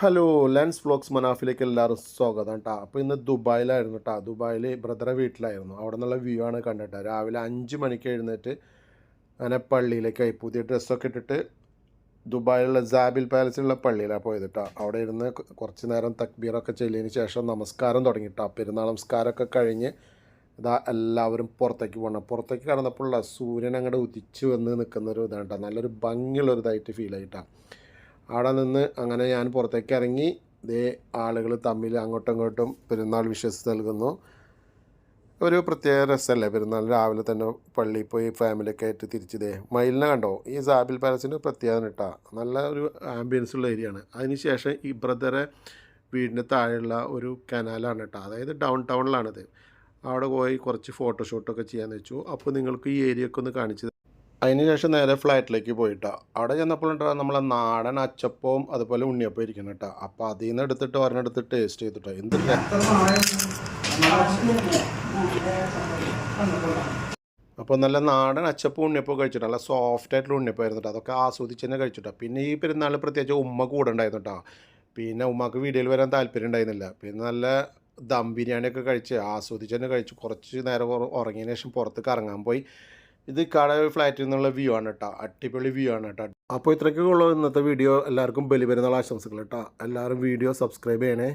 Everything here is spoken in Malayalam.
ഹലോ ലെൻസ് വ്ളോഗ്സ് മനാഫിലേക്ക് എല്ലാവരും സ്വാഗതം കേട്ടോ അപ്പോൾ ഇന്ന് ദുബായിലായിരുന്നു കേട്ടോ ദുബായിൽ ബ്രദറെ വീട്ടിലായിരുന്നു. അവിടെ നിന്നുള്ള വ്യൂ ആണ് കണ്ടിട്ട് രാവിലെ അഞ്ച് മണിക്ക് എഴുന്നേറ്റ് അങ്ങനെ പള്ളിയിലേക്കായി പുതിയ ഡ്രസ്സൊക്കെ ഇട്ടിട്ട് ദുബായിലുള്ള ജാബിൽ പാലസിലുള്ള പള്ളിയിലാണ് പോയത് കേട്ടോ അവിടെ ഇരുന്ന് കുറച്ച് നേരം തക്ബീറൊക്കെ ചെല്ലിയതിന് ശേഷം നമസ്കാരം തുടങ്ങി കേട്ടോ പെരുന്നാൾ നമസ്കാരമൊക്കെ കഴിഞ്ഞ് ഇതാ എല്ലാവരും പുറത്തേക്ക് പോകണം പുറത്തേക്ക് കടന്നപ്പോഴുള്ള സൂര്യൻ അങ്ങോട്ട് ഉദിച്ച് വന്ന് നിൽക്കുന്ന ഒരു ഇതാണ് കേട്ടോ നല്ലൊരു ഭംഗിയുള്ള ഒരു ഇതായിട്ട് ഫീൽ ആയിട്ടാണ് അവിടെ നിന്ന് അങ്ങനെ ഞാൻ പുറത്തേക്ക് ഇറങ്ങി. ഇതേ ആളുകൾ തമ്മിൽ അങ്ങോട്ടും ഇങ്ങോട്ടും പെരുന്നാൾ വിശ്വസ് നൽകുന്നു. ഒരു പ്രത്യേക രസമല്ലേ പെരുന്നാൾ രാവിലെ തന്നെ പള്ളിയിൽ പോയി ഫാമിലിയൊക്കെ ആയിട്ട് തിരിച്ച് ദേ മയിലിനെ കണ്ടോ? ഈ സാബിൽ പാലസിന്റെ പ്രത്യേകത കേട്ടാ. നല്ല ഒരു ആംബിയൻസ് ഉള്ള ഏരിയയാണ് അതിനുശേഷം ഈ ബ്രദറെ വീടിന്റെ താഴെയുള്ള ഒരു കനാലാണ് കേട്ടോ. അതായത് ഡൗൺ ടൗണിലാണിത് അവിടെ പോയി കുറച്ച് ഫോട്ടോഷൂട്ടൊക്കെ ചെയ്യാമെന്ന് വെച്ചു. അപ്പോൾ നിങ്ങൾക്ക് ഈ ഏരിയ ഒക്കെ ഒന്ന് കാണിച്ചു അതിനുശേഷം നേരെ ഫ്ലാറ്റിലേക്ക് പോയിട്ടാ. അവിടെ ചെന്നപ്പോൾ ഉണ്ടാ നമ്മളെ നാടൻ അച്ചപ്പവും അതുപോലെ ഉണ്ണിയപ്പം ഇരിക്കണം കേട്ടോ അപ്പോൾ അതിൽ നിന്ന് എടുത്തിട്ട് ഒരെണ്ണെടുത്ത് ടേസ്റ്റ് ചെയ്തിട്ടോ. എന്ത് അപ്പോൾ നല്ല നാടൻ അച്ചപ്പും ഉണ്ണിയപ്പം കഴിച്ചിട്ട് നല്ല സോഫ്റ്റ് ആയിട്ടുള്ള ഉണ്ണിയപ്പമായിരുന്നു കേട്ടോ അതൊക്കെ ആസ്വദിച്ച് തന്നെ കഴിച്ചിട്ടോ പിന്നെ ഈ പെരുന്നാൾ പ്രത്യേകിച്ച് ഉമ്മ കൂടെ ഉണ്ടായിരുന്നു കേട്ടോ പിന്നെ ഉമ്മക്ക് വീഡിയോയിൽ വരാൻ താല്പര്യം ഉണ്ടായിരുന്നില്ല. പിന്നെ നല്ല ദം ബിരിയാണിയൊക്കെ കഴിച്ച് ആസ്വദിച്ച് തന്നെ കഴിച്ച്. കുറച്ച് നേരം ഉറ- ഉറങ്ങിയതിന് ശേഷം പുറത്തേക്ക് ഇറങ്ങാൻ പോയി. ഇത് കട ഫ്ലാറ്റിൽ നിന്നുള്ള വ്യൂ ആണ് കേട്ടോ അടിപൊളി വ്യൂ ആണ് കേട്ടോ അപ്പോൾ ഉള്ളൂ. ഇന്നത്തെ വീഡിയോ എല്ലാവർക്കും ബലി പെരുന്നാൾ ആശംസകൾ കേട്ടോ എല്ലാവരും വീഡിയോ സബ്സ്ക്രൈബ് ചെയ്യണേ.